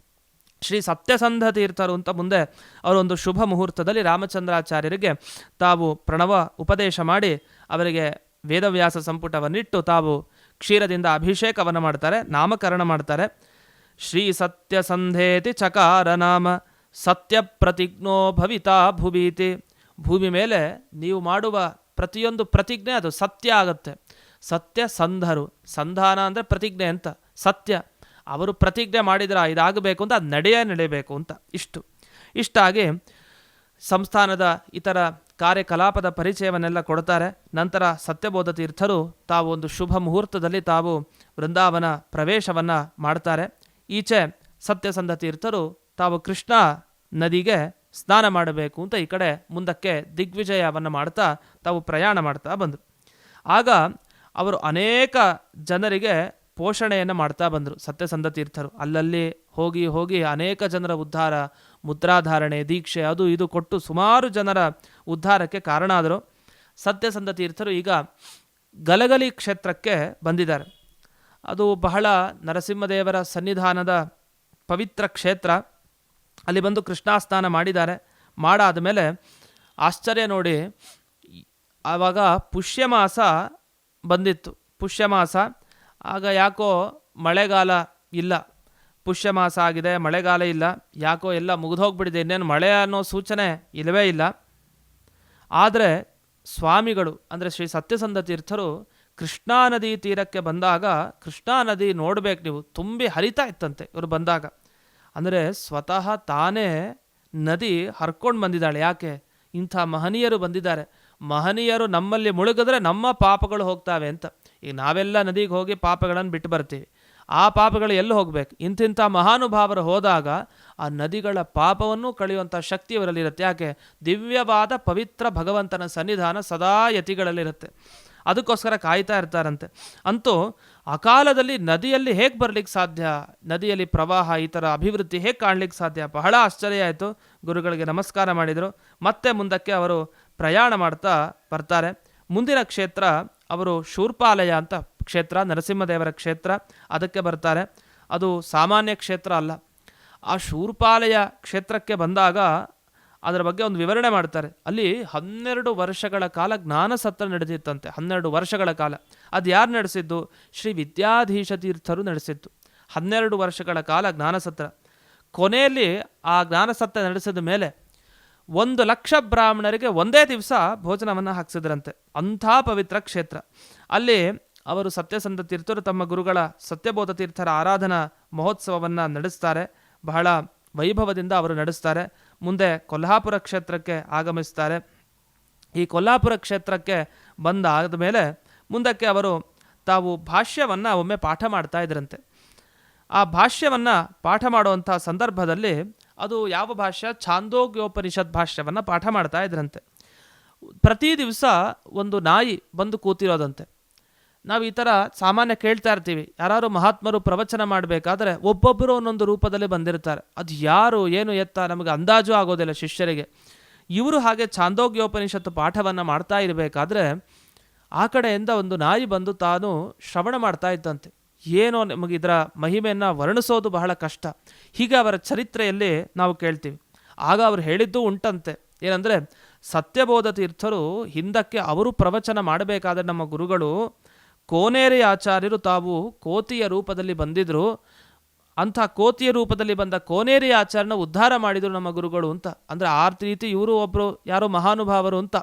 ಶ್ರೀ ಸತ್ಯಸಂಧ ತೀರ್ಥರು ಅಂತ ಮುಂದೆ ಅವರೊಂದು ಶುಭ ಮುಹೂರ್ತದಲ್ಲಿ ರಾಮಚಂದ್ರಾಚಾರ್ಯರಿಗೆ ತಾವು ಪ್ರಣವ ಉಪದೇಶ ಮಾಡಿ ಅವರಿಗೆ ವೇದವ್ಯಾಸ ಸಂಪುಟವನ್ನಿಟ್ಟು ತಾವು ಕ್ಷೀರದಿಂದ ಅಭಿಷೇಕವನ್ನು ಮಾಡ್ತಾರೆ, ನಾಮಕರಣ ಮಾಡ್ತಾರೆ. ಶ್ರೀ ಸತ್ಯ ಸಂಧೇತಿ ಚಕಾರ ನಾಮ, ಸತ್ಯ ಪ್ರತಿಜ್ಞೋ ಭವಿತಾ ಭುವೀತಿ. ಭೂಮಿ ಮೇಲೆ ನೀವು ಮಾಡುವ ಪ್ರತಿಯೊಂದು ಪ್ರತಿಜ್ಞೆ ಅದು ಸತ್ಯ ಆಗುತ್ತೆ. ಸತ್ಯ ಸಂಧರು, ಸಂಧಾನ ಅಂದರೆ ಪ್ರತಿಜ್ಞೆ ಅಂತ, ಸತ್ಯ. ಅವರು ಪ್ರತಿಜ್ಞೆ ಮಾಡಿದ್ರೆ ಇದಾಗಬೇಕು ಅಂತ, ಅದು ನಡೆಯೇ ನಡೆಯಬೇಕು ಅಂತ, ಇಷ್ಟು. ಇಷ್ಟಾಗಿ ಸಂಸ್ಥಾನದ ಇತರ ಕಾರ್ಯಕಲಾಪದ ಪರಿಚಯವನ್ನೆಲ್ಲ ಕೊಡ್ತಾರೆ ನಂತರ ಸತ್ಯಬೋಧ ತೀರ್ಥರು ತಾವು ಒಂದು ಶುಭ ಮುಹೂರ್ತದಲ್ಲಿ ತಾವು ವೃಂದಾವನ ಪ್ರವೇಶವನ್ನು ಮಾಡ್ತಾರೆ. ಈಚೆ ಸತ್ಯಸಂಧ ತೀರ್ಥರು ತಾವು ಕೃಷ್ಣ ನದಿಗೆ ಸ್ನಾನ ಮಾಡಬೇಕು ಅಂತ ಈ ಕಡೆ ಮುಂದಕ್ಕೆ ದಿಗ್ವಿಜಯವನ್ನು ಮಾಡ್ತಾ ತಾವು ಪ್ರಯಾಣ ಮಾಡ್ತಾ ಬಂದರು. ಆಗ ಅವರು ಅನೇಕ ಜನರಿಗೆ ಪೋಷಣೆಯನ್ನು ಮಾಡ್ತಾ ಬಂದರು ಸತ್ಯಸಂಧ ತೀರ್ಥರು ಅಲ್ಲಲ್ಲಿ ಹೋಗಿ ಹೋಗಿ ಅನೇಕ ಜನರ ಉದ್ಧಾರ, ಮುದ್ರಾಧಾರಣೆ, ದೀಕ್ಷೆ ಅದು ಇದು ಕೊಟ್ಟು ಸುಮಾರು ಜನರ ಉದ್ಧಾರಕ್ಕೆ ಕಾರಣ ಆದರು. ಸತ್ಯಸಂಧ ತೀರ್ಥರು ಈಗ ಗಲಗಲಿ ಕ್ಷೇತ್ರಕ್ಕೆ ಬಂದಿದ್ದಾರೆ. ಅದು ಬಹಳ ನರಸಿಂಹದೇವರ ಸನ್ನಿಧಾನದ ಪವಿತ್ರ ಕ್ಷೇತ್ರ. ಅಲ್ಲಿ ಬಂದು ಕೃಷ್ಣಾಸ್ನಾನ ಮಾಡಿದ್ದಾರೆ. ಮಾಡಾದ ಮೇಲೆ ಆಶ್ಚರ್ಯ ನೋಡಿ, ಆವಾಗ ಪುಷ್ಯಮಾಸ ಬಂದಿತ್ತು. ಪುಷ್ಯಮಾಸ, ಆಗ ಯಾಕೋ ಮಳೆಗಾಲ ಇಲ್ಲ. ಪುಷ್ಯಮಾಸ ಆಗಿದೆ, ಮಳೆಗಾಲ ಇಲ್ಲ. ಯಾಕೋ ಎಲ್ಲ ಮುಗಿದೋಗ್ಬಿಟ್ಟಿದೆ, ಇನ್ನೇನು ಮಳೆ ಅನ್ನೋ ಸೂಚನೆ ಇಲ್ಲವೇ ಇಲ್ಲ. ಆದರೆ ಸ್ವಾಮಿಗಳು, ಅಂದರೆ ಶ್ರೀ ಸತ್ಯಸಂಧ ತೀರ್ಥರು ಕೃಷ್ಣಾ ನದಿ ತೀರಕ್ಕೆ ಬಂದಾಗ, ಕೃಷ್ಣಾ ನದಿ ನೋಡ್ಬೇಕು ನೀವು, ತುಂಬಿ ಹರಿತಾ ಇತ್ತಂತೆ ಇವರು ಬಂದಾಗ. ಅಂದರೆ ಸ್ವತಃ ತಾನೇ ನದಿ ಹರ್ಕೊಂಡು ಬಂದಿದ್ದಾಳೆ. ಯಾಕೆ? ಇಂಥ ಮಹನೀಯರು ಬಂದಿದ್ದಾರೆ. ಮಹನೀಯರು ನಮ್ಮಲ್ಲಿ ಮುಳುಗಿದ್ರೆ ನಮ್ಮ ಪಾಪಗಳು ಹೋಗ್ತಾವೆ ಅಂತ. ಈಗ ನಾವೆಲ್ಲ ನದಿಗೆ ಹೋಗಿ ಪಾಪಗಳನ್ನು ಬಿಟ್ಟು ಬರ್ತೀವಿ. ಆ ಪಾಪಗಳು ಎಲ್ಲಿ ಹೋಗಬೇಕು? ಇಂತಿಂಥ ಮಹಾನುಭಾವರು ಹೋದಾಗ ಆ ನದಿಗಳ ಪಾಪವನ್ನು ಕಳೆಯುವಂಥ ಶಕ್ತಿ ಇವರಲ್ಲಿರುತ್ತೆ ಯಾಕೆ? ದಿವ್ಯವಾದ ಪವಿತ್ರ ಭಗವಂತನ ಸನ್ನಿಧಾನ ಸದಾ ಯತಿಗಳಲ್ಲಿರುತ್ತೆ. ಅದಕ್ಕೋಸ್ಕರ ಕಾಯ್ತಾ ಇರ್ತಾರಂತೆ. ಅಂತೂ ಅಕಾಲದಲ್ಲಿ ನದಿಯಲ್ಲಿ ಹೇಗೆ ಬರಲಿಕ್ಕೆ ಸಾಧ್ಯ? ನದಿಯಲ್ಲಿ ಪ್ರವಾಹ, ಈ ಥರ ಅಭಿವೃದ್ಧಿ ಹೇಗೆ ಕಾಣಲಿಕ್ಕೆ ಸಾಧ್ಯ? ಬಹಳ ಆಶ್ಚರ್ಯ ಆಯಿತು. ಗುರುಗಳಿಗೆ ನಮಸ್ಕಾರ ಮಾಡಿದರು. ಮತ್ತೆ ಮುಂದಕ್ಕೆ ಅವರು ಪ್ರಯಾಣ ಮಾಡ್ತಾ ಬರ್ತಾರೆ. ಮುಂದಿನ ಕ್ಷೇತ್ರ ಅವರು ಶೂರ್ಪಾಲಯ ಅಂತ ಕ್ಷೇತ್ರ, ನರಸಿಂಹದೇವರ ಕ್ಷೇತ್ರ ಅದಕ್ಕೆ ಬರ್ತಾರೆ. ಅದು ಸಾಮಾನ್ಯ ಕ್ಷೇತ್ರ ಅಲ್ಲ. ಆ ಶೂರ್ಪಾಲಯ ಕ್ಷೇತ್ರಕ್ಕೆ ಬಂದಾಗ ಅದರ ಬಗ್ಗೆ ಒಂದು ವಿವರಣೆ ಮಾಡ್ತಾರೆ. ಅಲ್ಲಿ ಹನ್ನೆರಡು ವರ್ಷಗಳ ಕಾಲ ಜ್ಞಾನ ಸತ್ರ ನಡೆದಿತ್ತಂತೆ. ಹನ್ನೆರಡು ವರ್ಷಗಳ ಕಾಲ. ಅದು ಯಾರು ನಡೆಸಿದ್ದು? ಶ್ರೀ ವಿದ್ಯಾಧೀಶ ತೀರ್ಥರು ನಡೆಸಿದ್ದು. ಹನ್ನೆರಡು ವರ್ಷಗಳ ಕಾಲ ಜ್ಞಾನಸತ್ರ. ಕೊನೆಯಲ್ಲಿ ಆ ಜ್ಞಾನಸತ್ರ ನಡೆಸಿದ ಮೇಲೆ ಒಂದು ಲಕ್ಷ ಬ್ರಾಹ್ಮಣರಿಗೆ ಒಂದೇ ದಿವಸ ಭೋಜನವನ್ನು ಹಾಕ್ಸಿದ್ರಂತೆ. ಅಂಥ ಪವಿತ್ರ ಕ್ಷೇತ್ರ. ಅಲ್ಲಿ ಅವರು ಸತ್ಯಸಂಧ ತೀರ್ಥರು ತಮ್ಮ ಗುರುಗಳ ಸತ್ಯಬೋಧ ತೀರ್ಥರ ಆರಾಧನಾ ಮಹೋತ್ಸವವನ್ನು ನಡೆಸ್ತಾರೆ. ಬಹಳ ವೈಭವದಿಂದ ಅವರು ನಡೆಸ್ತಾರೆ. ಮುಂದೆ ಕೊಲ್ಹಾಪುರ ಕ್ಷೇತ್ರಕ್ಕೆ ಆಗಮಿಸ್ತಾರೆ. ಈ ಕೊಲ್ಹಾಪುರ ಕ್ಷೇತ್ರಕ್ಕೆ ಬಂದಾದ ಮೇಲೆ ಮುಂದಕ್ಕೆ ಅವರು ತಾವು ಭಾಷ್ಯವನ್ನು ಒಮ್ಮೆ ಪಾಠ ಮಾಡ್ತಾ ಇದ್ರಂತೆ. ಆ ಭಾಷ್ಯವನ್ನು ಪಾಠ ಮಾಡುವಂಥ ಸಂದರ್ಭದಲ್ಲಿ ಅದು ಯಾವ ಭಾಷ್ಯ? ಛಾಂದೋಗ್ಯೋಪನಿಷತ್ ಭಾಷ್ಯವನ್ನು ಪಾಠ ಮಾಡ್ತಾ ಇದ್ರಂತೆ. ಪ್ರತಿ ದಿವಸ ಒಂದು ನಾಯಿ ಬಂದು ಕೂತಿರೋದಂತೆ. ನಾವು ಈ ಥರ ಸಾಮಾನ್ಯ ಕೇಳ್ತಾ ಇರ್ತೀವಿ. ಯಾರು ಮಹಾತ್ಮರು ಪ್ರವಚನ ಮಾಡಬೇಕಾದ್ರೆ ಒಬ್ಬೊಬ್ಬರು ಒಂದೊಂದು ರೂಪದಲ್ಲಿ ಬಂದಿರ್ತಾರೆ. ಅದು ಯಾರು, ಏನು ಎತ್ತ ನಮಗೆ ಅಂದಾಜು ಆಗೋದಿಲ್ಲ ಶಿಷ್ಯರಿಗೆ. ಇವರು ಹಾಗೆ ಛಾಂದೋಗ್ಯೋಪನಿಷತ್ತು ಪಾಠವನ್ನು ಮಾಡ್ತಾ ಇರಬೇಕಾದ್ರೆ ಆ ಕಡೆಯಿಂದ ಒಂದು ನಾಯಿ ಬಂದು ತಾನು ಶ್ರವಣ ಮಾಡ್ತಾ ಇದ್ದಂತೆ. ಏನೋ ನಿಮಗೆ ಇದರ ಮಹಿಮೆಯನ್ನು ವರ್ಣಿಸೋದು ಬಹಳ ಕಷ್ಟ. ಹೀಗೆ ಅವರ ಚರಿತ್ರೆಯಲ್ಲಿ ನಾವು ಕೇಳ್ತೀವಿ. ಆಗ ಅವರು ಹೇಳಿದ್ದು ಉಂಟಂತೆ. ಏನಂದರೆ, ಸತ್ಯಬೋಧ ತೀರ್ಥರು ಹಿಂದಕ್ಕೆ ಅವರು ಪ್ರವಚನ ಮಾಡಬೇಕಾದ್ರೆ ನಮ್ಮ ಗುರುಗಳು ಕೋನೇರಿ ಆಚಾರ್ಯರು ತಾವು ಕೋತಿಯ ರೂಪದಲ್ಲಿ ಬಂದಿದ್ದರು ಅಂಥ ಕೋತಿಯ ರೂಪದಲ್ಲಿ ಬಂದ ಕೋನೇರಿ ಆಚಾರ್ಯನ ಉದ್ಧಾರ ಮಾಡಿದರು ನಮ್ಮ ಗುರುಗಳು ಅಂತ. ಅಂದರೆ ಆ ರೀತಿ ಇವರು ಒಬ್ಬರು ಯಾರೋ ಮಹಾನುಭಾವರು ಅಂತ.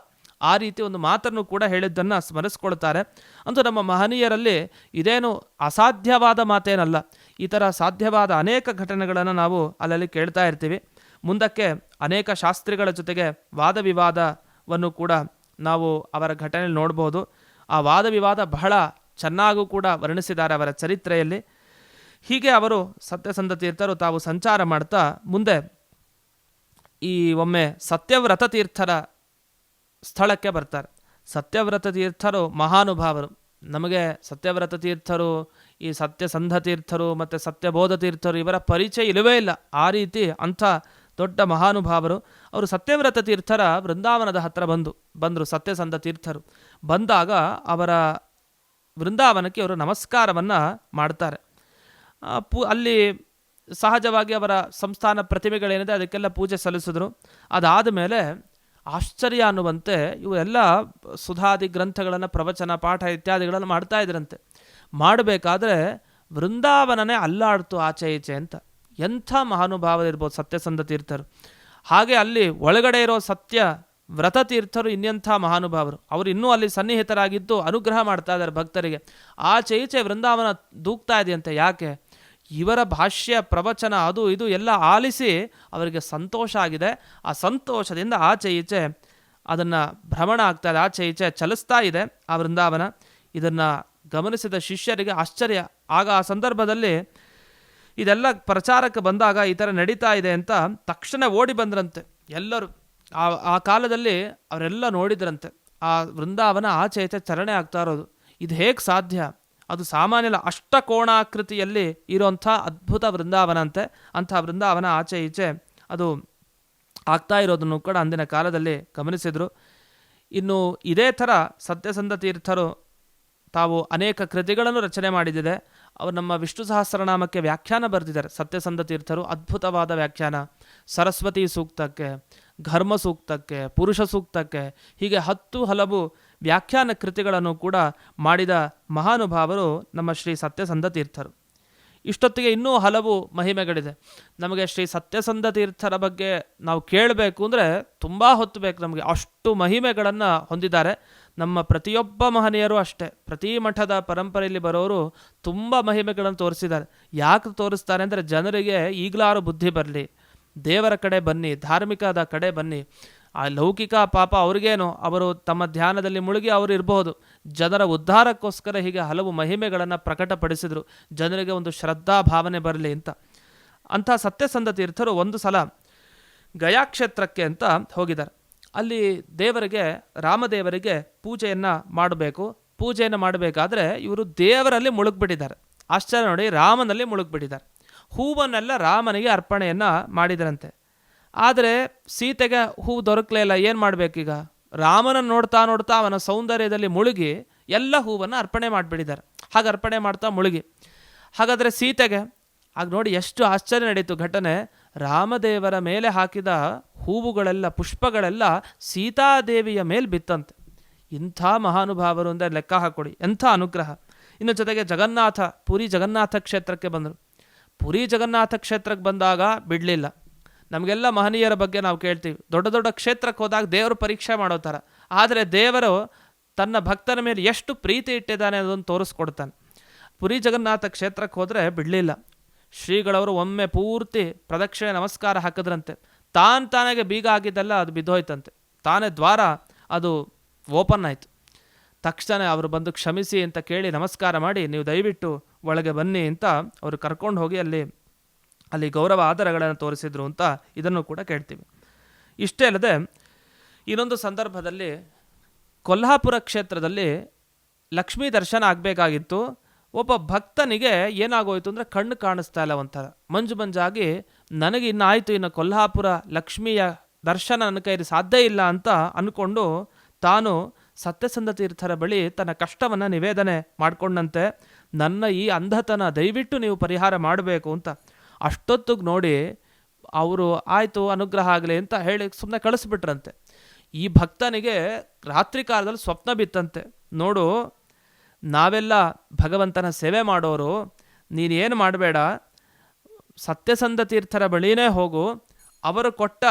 ಆ ರೀತಿ ಒಂದು ಮಾತನ್ನು ಕೂಡ ಹೇಳಿದ್ದನ್ನು ಸ್ಮರಿಸ್ಕೊಳ್ತಾರೆ. ಅಂತೂ ನಮ್ಮ ಮಹನೀಯರಲ್ಲಿ ಇದೇನು ಅಸಾಧ್ಯವಾದ ಮಾತೇನಲ್ಲ. ಈ ಥರ ಸಾಧ್ಯವಾದ ಅನೇಕ ಘಟನೆಗಳನ್ನು ನಾವು ಅಲ್ಲಲ್ಲಿ ಕೇಳ್ತಾ ಇರ್ತೀವಿ. ಮುಂದಕ್ಕೆ ಅನೇಕ ಶಾಸ್ತ್ರಿಗಳ ಜೊತೆಗೆ ವಾದ ವಿವಾದವನ್ನು ಕೂಡ ನಾವು ಅವರ ಘಟನೆಯಲ್ಲಿ ನೋಡ್ಬೋದು. ಆ ವಾದ ವಿವಾದ ಬಹಳ ಚೆನ್ನಾಗೂ ಕೂಡ ವರ್ಣಿಸಿದ್ದಾರೆ ಅವರ ಚರಿತ್ರೆಯಲ್ಲಿ. ಹೀಗೆ ಅವರು ಸತ್ಯಸಂಧ ತೀರ್ಥರು ತಾವು ಸಂಚಾರ ಮಾಡ್ತಾ ಮುಂದೆ ಈ ಒಮ್ಮೆ ಸತ್ಯವ್ರತ ತೀರ್ಥರ ಸ್ಥಳಕ್ಕೆ ಬರ್ತಾರೆ. ಸತ್ಯವ್ರತ ತೀರ್ಥರು ಮಹಾನುಭಾವರು. ನಮಗೆ ಸತ್ಯವ್ರತ ತೀರ್ಥರು, ಈ ಸತ್ಯಸಂಧ ತೀರ್ಥರು ಮತ್ತು ಸತ್ಯಬೋಧ ತೀರ್ಥರು ಇವರ ಪರಿಚಯ ಇಲ್ಲವೇ ಇಲ್ಲ. ಆ ರೀತಿ ಅಂಥ ದೊಡ್ಡ ಮಹಾನುಭಾವರು ಅವರು ಸತ್ಯವ್ರತ ತೀರ್ಥರ ವೃಂದಾವನದ ಹತ್ರ ಬಂದು, ಬಂದರು, ಸತ್ಯಸಂಧ ತೀರ್ಥರು. ಬಂದಾಗ ಅವರ ವೃಂದಾವನಕ್ಕೆ ಅವರು ನಮಸ್ಕಾರವನ್ನು ಮಾಡ್ತಾರೆ. ಪೂ, ಅಲ್ಲಿ ಸಹಜವಾಗಿ ಅವರ ಸಂಸ್ಥಾನ ಪ್ರತಿಮೆಗಳೇನಿದೆ ಅದಕ್ಕೆಲ್ಲ ಪೂಜೆ ಸಲ್ಲಿಸಿದ್ರು. ಅದಾದ ಮೇಲೆ ಆಶ್ಚರ್ಯ ಅನ್ನುವಂತೆ ಇವೆಲ್ಲ ಸುಧಾದಿ ಗ್ರಂಥಗಳನ್ನು, ಪ್ರವಚನ, ಪಾಠ ಇತ್ಯಾದಿಗಳನ್ನು ಮಾಡ್ತಾ ಇದ್ರಂತೆ. ಮಾಡಬೇಕಾದ್ರೆ ವೃಂದಾವನನೇ ಅಲ್ಲಾಡ್ತು ಆಚೆ ಈಚೆ ಅಂತ. ಎಂಥ ಮಹಾನುಭಾವರಿರ್ಬೋದು ಸತ್ಯಸಂಧ ತೀರ್ಥರು. ಹಾಗೆ ಅಲ್ಲಿ ಒಳಗಡೆ ಇರೋ ಸತ್ಯ ವ್ರತ ತೀರ್ಥರು ಇನ್ನೆಂಥ ಮಹಾನುಭಾವರು. ಅವರು ಇನ್ನೂ ಅಲ್ಲಿ ಸನ್ನಿಹಿತರಾಗಿದ್ದು ಅನುಗ್ರಹ ಮಾಡ್ತಾ ಇದ್ದಾರೆ ಭಕ್ತರಿಗೆ. ಆಚೆ ಈಚೆ ವೃಂದಾವನ ದೂಕ್ತಾ ಇದೆಯಂತೆ ಯಾಕೆ? ಇವರ ಭಾಷ್ಯ, ಪ್ರವಚನ ಅದು ಇದು ಎಲ್ಲ ಆಲಿಸಿ ಅವರಿಗೆ ಸಂತೋಷ ಆಗಿದೆ. ಆ ಸಂತೋಷದಿಂದ ಆಚೆ ಈಚೆ ಅದನ್ನು ಭ್ರಮಣ ಆಗ್ತಾ ಇದೆ. ಆಚೆ ಈಚೆ ಚಲಿಸ್ತಾ ಇದೆ ಆ ವೃಂದಾವನ ಇದನ್ನು ಗಮನಿಸಿದ ಶಿಷ್ಯರಿಗೆ ಆಶ್ಚರ್ಯ. ಆಗ ಆ ಸಂದರ್ಭದಲ್ಲಿ ಇದೆಲ್ಲ ಪ್ರಚಾರಕ್ಕೆ ಬಂದಾಗ ಈ ಥರ ನಡೀತಾ ಇದೆ ಅಂತ ತಕ್ಷಣ ಓಡಿ ಬಂದ್ರಂತೆ ಎಲ್ಲರೂ. ಆ ಆ ಕಾಲದಲ್ಲಿ ಅವರೆಲ್ಲ ನೋಡಿದ್ರಂತೆ. ಆ ವೃಂದಾವನ ಆಚೆ ಈಚೆ ಚರಣೆ ಆಗ್ತಾ ಇರೋದು. ಇದು ಹೇಗೆ ಸಾಧ್ಯ? ಅದು ಸಾಮಾನ್ಯ ಅಷ್ಟಕೋಣಾಕೃತಿಯಲ್ಲಿ ಇರೋಂಥ ಅದ್ಭುತ ವೃಂದಾವನ ಅಂತೆ ಅಂಥ ವೃಂದಾವನ ಆಚೆ ಈಚೆ ಅದು ಆಗ್ತಾ ಇರೋದನ್ನು ಕೂಡ ಅಂದಿನ ಕಾಲದಲ್ಲಿ ಗಮನಿಸಿದರು. ಇನ್ನು ಇದೇ ಥರ ಸತ್ಯಸಂಧ ತೀರ್ಥರು ತಾವು ಅನೇಕ ಕೃತಿಗಳನ್ನು ರಚನೆ ಮಾಡಿದಿದೆ ಅವರು ನಮ್ಮ ವಿಷ್ಣು ಸಹಸ್ರನಾಮಕ್ಕೆ ವ್ಯಾಖ್ಯಾನ ಬರೆದಿದ್ದಾರೆ. ಸತ್ಯಸಂಧ ತೀರ್ಥರು ಅದ್ಭುತವಾದ ವ್ಯಾಖ್ಯಾನ. ಸರಸ್ವತಿ ಸೂಕ್ತಕ್ಕೆ, ಘರ್ಮ ಸೂಕ್ತಕ್ಕೆ, ಪುರುಷ ಸೂಕ್ತಕ್ಕೆ, ಹೀಗೆ ಹತ್ತು ಹಲವು ವ್ಯಾಖ್ಯಾನ ಕೃತಿಗಳನ್ನು ಕೂಡ ಮಾಡಿದ ಮಹಾನುಭಾವರು ನಮ್ಮ ಶ್ರೀ ಸತ್ಯಸಂಧ ತೀರ್ಥರು. ಇಷ್ಟೊತ್ತಿಗೆ ಇನ್ನೂ ಹಲವು ಮಹಿಮೆಗಳಿದೆ. ನಮಗೆ ಶ್ರೀ ಸತ್ಯಸಂಧ ತೀರ್ಥರ ಬಗ್ಗೆ ನಾವು ಕೇಳಬೇಕು ಅಂದರೆ ತುಂಬ ಹೊತ್ತು ಬೇಕು ನಮಗೆ. ಅಷ್ಟು ಮಹಿಮೆಗಳನ್ನು ಹೊಂದಿದ್ದಾರೆ. ನಮ್ಮ ಪ್ರತಿಯೊಬ್ಬ ಮಹನೀಯರು ಅಷ್ಟೇ. ಪ್ರತಿ ಮಠದ ಪರಂಪರೆಯಲ್ಲಿ ಬರೋರು ತುಂಬ ಮಹಿಮೆಗಳನ್ನು ತೋರಿಸಿದ್ದಾರೆ. ಯಾಕೆ ತೋರಿಸ್ತಾರೆ ಅಂದರೆ ಜನರಿಗೆ ಈಗಲಾರು ಬುದ್ಧಿ ಬರಲಿ. ದೇವರ ಕಡೆ ಬನ್ನಿ, ಧಾರ್ಮಿಕದ ಕಡೆ ಬನ್ನಿ. ಆ ಲೌಕಿಕ ಪಾಪ ಅವ್ರಿಗೇನು? ಅವರು ತಮ್ಮ ಧ್ಯಾನದಲ್ಲಿ ಮುಳುಗಿ ಅವರು ಇರಬಹುದು. ಜನರ ಉದ್ಧಾರಕ್ಕೋಸ್ಕರ ಹೀಗೆ ಹಲವು ಮಹಿಮೆಗಳನ್ನು ಪ್ರಕಟಪಡಿಸಿದರು. ಜನರಿಗೆ ಒಂದು ಶ್ರದ್ಧಾ ಭಾವನೆ ಬರಲಿ ಅಂತ. ಅಂಥ ಸತ್ಯಸಂಧ ತೀರ್ಥರು ಒಂದು ಸಲ ಗಯಾ ಕ್ಷೇತ್ರಕ್ಕೆ ಅಂತ ಹೋಗಿದ್ದಾರೆ. ಅಲ್ಲಿ ದೇವರಿಗೆ, ರಾಮದೇವರಿಗೆ ಪೂಜೆಯನ್ನು ಮಾಡಬೇಕು. ಪೂಜೆಯನ್ನು ಮಾಡಬೇಕಾದ್ರೆ ಇವರು ದೇವರಲ್ಲಿ ಮುಳುಗ್ಬಿಟ್ಟಿದ್ದಾರೆ. ಆಶ್ಚರ್ಯ ನೋಡಿ, ರಾಮನಲ್ಲಿ ಮುಳುಗ್ಬಿಟ್ಟಿದ್ದಾರೆ. ಹೂವನ್ನೆಲ್ಲ ರಾಮನಿಗೆ ಅರ್ಪಣೆಯನ್ನು ಮಾಡಿದರಂತೆ. ಆದರೆ ಸೀತೆಗೆ ಹೂವು ದೊರಕಲೇ ಇಲ್ಲ, ಏನು ಮಾಡಬೇಕೀಗ ರಾಮನನ್ನು ನೋಡ್ತಾ ನೋಡ್ತಾ ಅವನ ಸೌಂದರ್ಯದಲ್ಲಿ ಮುಳುಗಿ ಎಲ್ಲ ಹೂವನ್ನು ಅರ್ಪಣೆ ಮಾಡಿಬಿಟ್ಟಿದ್ದಾರೆ. ಹಾಗೆ ಅರ್ಪಣೆ ಮಾಡ್ತಾ ಮುಳುಗಿ. ಹಾಗಾದರೆ ಸೀತೆಗೆ, ಆಗ ನೋಡಿ ಎಷ್ಟು ಆಶ್ಚರ್ಯ ನಡೀತು ಘಟನೆ. ರಾಮದೇವರ ಮೇಲೆ ಹಾಕಿದ ಹೂವುಗಳೆಲ್ಲ, ಪುಷ್ಪಗಳೆಲ್ಲ ಸೀತಾದೇವಿಯ ಮೇಲೆ ಬಿತ್ತಂತೆ. ಇಂಥ ಮಹಾನುಭಾವರು ಅಂದರೆ ಲೆಕ್ಕ ಹಾಕೊಡಿ, ಎಂಥ ಅನುಗ್ರಹ. ಇನ್ನು ಜೊತೆಗೆ ಜಗನ್ನಾಥ, ಪುರಿ ಜಗನ್ನಾಥ ಕ್ಷೇತ್ರಕ್ಕೆ ಬಂದರು. ಪುರಿ ಜಗನ್ನಾಥ ಕ್ಷೇತ್ರಕ್ಕೆ ಬಂದಾಗ ಬಿಡಲಿಲ್ಲ. ನಮಗೆಲ್ಲ ಮಹನೀಯರ ಬಗ್ಗೆ ನಾವು ಕೇಳ್ತೀವಿ. ದೊಡ್ಡ ದೊಡ್ಡ ಕ್ಷೇತ್ರಕ್ಕೆ ಹೋದಾಗ ದೇವರು ಪರೀಕ್ಷೆ ಮಾಡೋ ಥರ. ಆದರೆ ದೇವರು ತನ್ನ ಭಕ್ತನ ಮೇಲೆ ಎಷ್ಟು ಪ್ರೀತಿ ಇಟ್ಟಿದ್ದಾನೆ ಅದನ್ನು ತೋರಿಸ್ಕೊಡ್ತಾನೆ. ಪುರಿ ಜಗನ್ನಾಥ ಕ್ಷೇತ್ರಕ್ಕೆ ಹೋದರೆ ಬಿಡಲಿಲ್ಲ. ಶ್ರೀಗಳವರು ಒಮ್ಮೆ ಪೂರ್ತಿ ಪ್ರದಕ್ಷಿಣೆ ನಮಸ್ಕಾರ ಹಾಕಿದ್ರಂತೆ. ತಾನು ತಾನಾಗೆ ಬೀಗ ಆಗಿದ್ದೆಲ್ಲ ಅದು ಬಿದ್ದೋಯ್ತಂತೆ. ತಾನೇ ದ್ವಾರ, ಅದು ಓಪನ್ ಆಯಿತು. ತಕ್ಷಣ ಅವರು ಬಂದು ಕ್ಷಮಿಸಿ ಅಂತ ಕೇಳಿ ನಮಸ್ಕಾರ ಮಾಡಿ, ನೀವು ದಯವಿಟ್ಟು ಒಳಗೆ ಬನ್ನಿ ಅಂತ ಅವರು ಕರ್ಕೊಂಡು ಹೋಗಿ ಅಲ್ಲಿ ಅಲ್ಲಿ ಗೌರವ ಆಧಾರಗಳನ್ನು ತೋರಿಸಿದ್ರು ಅಂತ ಇದನ್ನು ಕೂಡ ಕೇಳ್ತೀವಿ. ಇಷ್ಟೇ ಅಲ್ಲದೆ ಇನ್ನೊಂದು ಸಂದರ್ಭದಲ್ಲಿ ಕೊಲ್ಹಾಪುರ ಕ್ಷೇತ್ರದಲ್ಲಿ ಲಕ್ಷ್ಮೀ ದರ್ಶನ ಆಗಬೇಕಾಗಿತ್ತು. ಒಬ್ಬ ಭಕ್ತನಿಗೆ ಏನಾಗೋಯ್ತು ಅಂದರೆ ಕಣ್ಣು ಕಾಣಿಸ್ತಾ ಇಲ್ಲ ಒಂಥರ. ಮಂಜು ಮಂಜಾಗಿ ನನಗೆ ಇನ್ನು ಆಯಿತು ಇನ್ನು ಕೊಲ್ಹಾಪುರ ಲಕ್ಷ್ಮಿಯ ದರ್ಶನ ನನ್ನ ಕೈಲಿ ಸಾಧ್ಯ ಇಲ್ಲ ಅಂತ ಅಂದ್ಕೊಂಡು ತಾನು ಸತ್ಯಸಂಧ ತೀರ್ಥರ ಬಳಿ ತನ್ನ ಕಷ್ಟವನ್ನು ನಿವೇದನೆ ಮಾಡಿಕೊಂಡಂತೆ. ನನ್ನ ಈ ಅಂಧತನ ದಯವಿಟ್ಟು ನೀವು ಪರಿಹಾರ ಮಾಡಬೇಕು ಅಂತ. ಅಷ್ಟೊತ್ತಿಗೆ ನೋಡಿ ಅವರು, ಆಯಿತು, ಅನುಗ್ರಹ ಆಗಲಿ ಅಂತ ಹೇಳಿ ಸುಮ್ಮನೆ ಕಳಿಸ್ಬಿಟ್ರಂತೆ. ಈ ಭಕ್ತನಿಗೆ ರಾತ್ರಿ ಕಾಲದಲ್ಲಿ ಸ್ವಪ್ನ ಬಿತ್ತಂತೆ. ನೋಡು, ನಾವೆಲ್ಲ ಭಗವಂತನ ಸೇವೆ ಮಾಡೋರು. ನೀನೇನು ಮಾಡಬೇಡ? ಸತ್ಯಸಂಧ ತೀರ್ಥರ ಬಳಿನೇ ಹೋಗು. ಅವರು ಕೊಟ್ಟ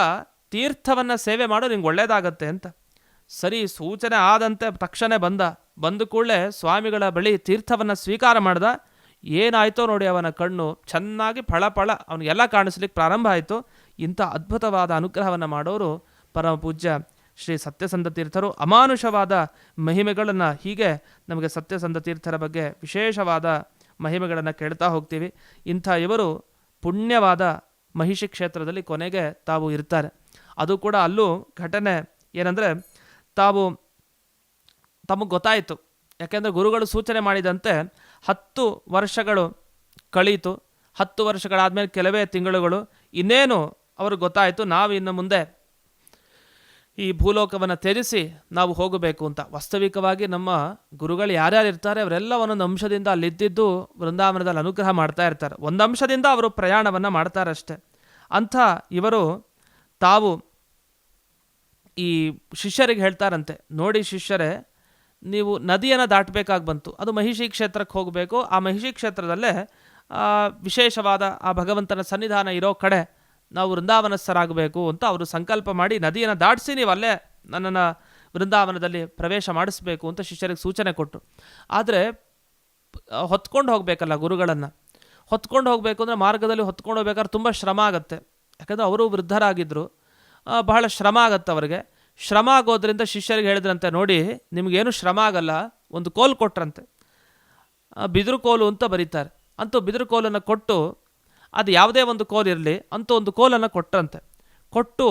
ತೀರ್ಥವನ್ನು ಸೇವೆ ಮಾಡು, ನಿಂಗೆ ಒಳ್ಳೆಯದಾಗತ್ತೆ ಅಂತ. ಸರಿ, ಸೂಚನೆ ಆದಂತೆ ತಕ್ಷಣ ಬಂದ. ಬಂದ ಕೂಡಲೇ ಸ್ವಾಮಿಗಳ ಬಳಿ ತೀರ್ಥವನ್ನು ಸ್ವೀಕಾರ ಮಾಡ್ದ. ಏನಾಯ್ತೋ ನೋಡಿ ಅವನ ಕಣ್ಣು ಚೆನ್ನಾಗಿ ಫಳ ಫಳ ಅವನಿಗೆಲ್ಲ ಕಾಣಿಸ್ಲಿಕ್ಕೆ ಪ್ರಾರಂಭ ಆಯಿತು. ಇಂಥ ಅದ್ಭುತವಾದ ಅನುಗ್ರಹವನ್ನು ಮಾಡೋರು ಪರಮ ಪೂಜ್ಯ ಶ್ರೀ ಸತ್ಯಸಂಧ ತೀರ್ಥರು. ಅಮಾನುಷವಾದ ಮಹಿಮೆಗಳನ್ನು ಹೀಗೆ ನಮಗೆ ಸತ್ಯಸಂಧ ತೀರ್ಥರ ಬಗ್ಗೆ ವಿಶೇಷವಾದ ಮಹಿಮೆಗಳನ್ನು ಕೇಳ್ತಾ ಹೋಗ್ತೀವಿ. ಇಂಥ ಇವರು ಪುಣ್ಯವಾದ ಮಹಿಷಿ ಕ್ಷೇತ್ರದಲ್ಲಿ ಕೊನೆಗೆ ತಾವು ಇರ್ತಾರೆ. ಅದು ಕೂಡ ಅಲ್ಲೂ ಘಟನೆ ಏನಂದರೆ ತಾವು ತಮಗೆ ಗೊತ್ತಾಯಿತು. ಯಾಕೆಂದರೆ ಗುರುಗಳು ಸೂಚನೆ ಮಾಡಿದಂತೆ ಹತ್ತು ವರ್ಷಗಳು ಕಳೀತು. ಹತ್ತು ವರ್ಷಗಳಾದಮೇಲೆ ಕೆಲವೇ ತಿಂಗಳುಗಳು. ಇನ್ನೇನು ಅವ್ರಿಗೆ ಗೊತ್ತಾಯಿತು, ನಾವು ಇನ್ನು ಮುಂದೆ ಈ ಭೂಲೋಕವನ್ನು ತ್ಯಜಿಸಿ ನಾವು ಹೋಗಬೇಕು ಅಂತ. ವಾಸ್ತವಿಕವಾಗಿ ನಮ್ಮ ಗುರುಗಳು ಯಾರ್ಯಾರು ಇರ್ತಾರೆ, ಅವರೆಲ್ಲ ಒಂದೊಂದು ಅಂಶದಿಂದ ಅಲ್ಲಿದ್ದಿದ್ದು ವೃಂದಾವನದಲ್ಲಿ ಅನುಗ್ರಹ ಮಾಡ್ತಾ ಇರ್ತಾರೆ. ಒಂದು ಅಂಶದಿಂದ ಅವರು ಪ್ರಯಾಣವನ್ನು ಮಾಡ್ತಾರಷ್ಟೆ ಅಂಥ ಇವರು ತಾವು ಈ ಶಿಷ್ಯರಿಗೆ ಹೇಳ್ತಾರಂತೆ, ನೋಡಿ ಶಿಷ್ಯರೇ ನೀವು ನದಿಯನ್ನು ದಾಟಬೇಕಾಗಿ ಬಂತು. ಅದು ಮಹಿಷಿ ಕ್ಷೇತ್ರಕ್ಕೆ ಹೋಗಬೇಕು. ಆ ಮಹಿಷಿ ಕ್ಷೇತ್ರದಲ್ಲೇ ವಿಶೇಷವಾದ ಆ ಭಗವಂತನ ಸನ್ನಿಧಾನ ಇರೋ ಕಡೆ ನಾವು ವೃಂದಾವನಸ್ಥರಾಗಬೇಕು ಅಂತ ಅವರು ಸಂಕಲ್ಪ ಮಾಡಿ ನದಿಯನ್ನು ದಾಟಿಸಿ ನೀವು ಅಲ್ಲೇ ನನ್ನನ್ನು ವೃಂದಾವನದಲ್ಲಿ ಪ್ರವೇಶ ಮಾಡಿಸ್ಬೇಕು ಅಂತ ಶಿಷ್ಯರಿಗೆ ಸೂಚನೆ ಕೊಟ್ಟರು ಆದರೆ, ಹೊತ್ಕೊಂಡು ಹೋಗಬೇಕಲ್ಲ ಗುರುಗಳನ್ನು. ಹೊತ್ಕೊಂಡು ಹೋಗಬೇಕು ಅಂದರೆ ಮಾರ್ಗದಲ್ಲಿ ಹೊತ್ಕೊಂಡು ಹೋಗ್ಬೇಕಾದ್ರೆ ತುಂಬ ಶ್ರಮ ಆಗುತ್ತೆ. ಯಾಕಂದರೆ ಅವರು ವೃದ್ಧರಾಗಿದ್ದರು ಬಹಳ ಶ್ರಮ ಆಗತ್ತೆ ಅವರಿಗೆ. ಶ್ರಮ ಆಗೋದ್ರಿಂದ ಶಿಷ್ಯರಿಗೆ ಹೇಳಿದ್ರಂತೆ, ನೋಡಿ, ನಿಮಗೇನು ಶ್ರಮ ಆಗಲ್ಲ, ಒಂದು ಕೋಲು ಕೊಟ್ರಂತೆ. ಬಿದಿರು ಕೋಲು ಅಂತ ಬರೀತಾರೆ. ಅಂತೂ ಬಿದಿರು ಕೋಲನ್ನು ಕೊಟ್ಟು, ಅದು ಯಾವುದೇ ಒಂದು ಕೋಲು ಇರಲಿ, ಅಂತೂ ಒಂದು ಕೋಲನ್ನು ಕೊಟ್ರಂತೆ. ಕೊಟ್ಟು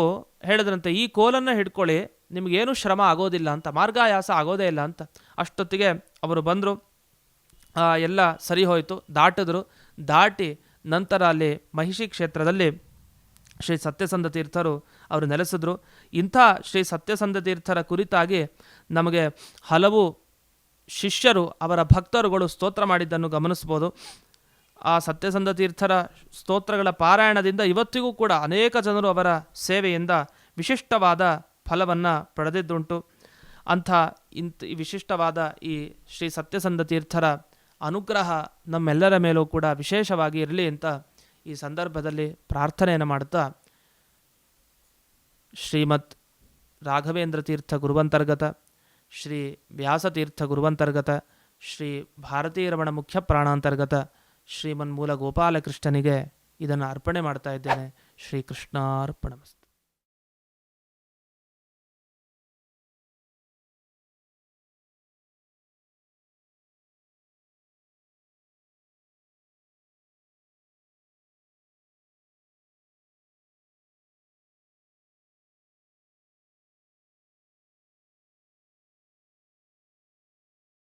ಹೇಳಿದ್ರಂತೆ, ಈ ಕೋಲನ್ನು ಹಿಡ್ಕೊಳ್ಳಿ, ನಿಮಗೇನು ಶ್ರಮ ಆಗೋದಿಲ್ಲ ಅಂತ, ಮಾರ್ಗಾಯಾಸ ಆಗೋದೇ ಇಲ್ಲ ಅಂತ. ಅಷ್ಟೊತ್ತಿಗೆ ಅವರು ಬಂದರು. ಎಲ್ಲ ಸರಿ ಹೋಯಿತು, ದಾಟಿದ್ರು. ದಾಟಿ ನಂತರ ಅಲ್ಲಿ ಮಹಿಷಿ ಕ್ಷೇತ್ರದಲ್ಲಿ ಶ್ರೀ ಸತ್ಯಸಂಧ ತೀರ್ಥರು ಅವರು ನೆಲೆಸಿದ್ರು. ಇಂಥ ಶ್ರೀ ಸತ್ಯಸಂಧ ತೀರ್ಥರ ಕುರಿತಾಗಿ ನಮಗೆ ಹಲವು ಶಿಷ್ಯರು, ಅವರ ಭಕ್ತರುಗಳು ಸ್ತೋತ್ರ ಮಾಡಿದ್ದನ್ನು ಗಮನಿಸ್ಬೋದು. ಆ ಸತ್ಯಸಂಧ ತೀರ್ಥರ ಸ್ತೋತ್ರಗಳ ಪಾರಾಯಣದಿಂದ ಇವತ್ತಿಗೂ ಕೂಡ ಅನೇಕ ಜನರು ಅವರ ಸೇವೆಯಿಂದ ವಿಶಿಷ್ಟವಾದ ಫಲವನ್ನು ಪಡೆದಿದ್ದುಂಟು. ಅಂಥ ಇಂಥ ವಿಶಿಷ್ಟವಾದ ಈ ಶ್ರೀ ಸತ್ಯಸಂಧ ತೀರ್ಥರ ಅನುಗ್ರಹ ನಮ್ಮೆಲ್ಲರ ಮೇಲೂ ಕೂಡ ವಿಶೇಷವಾಗಿ ಇರಲಿ ಅಂತ ಈ ಸಂದರ್ಭದಲ್ಲಿ ಪ್ರಾರ್ಥನೆಯನ್ನು ಮಾಡುತ್ತಾ ಶ್ರೀಮತ್ ರಾಘವೇಂದ್ರ ತೀರ್ಥ ಗುರುವಂತರ್ಗತ, ಶ್ರೀ ವ್ಯಾಸತೀರ್ಥ ಗುರುವಂತರ್ಗತ, ಶ್ರೀ ಭಾರತೀ ರಮಣ ಮುಖ್ಯ ಪ್ರಾಣಾಂತರ್ಗತ ಶ್ರೀಮನ್ಮೂಲ ಗೋಪಾಲಕೃಷ್ಣನಿಗೆ ಇದನ್ನು ಅರ್ಪಣೆ ಮಾಡ್ತಾ ಇದ್ದೇನೆ. ಶ್ರೀಕೃಷ್ಣಾರ್ಪಣಮಸ್ತು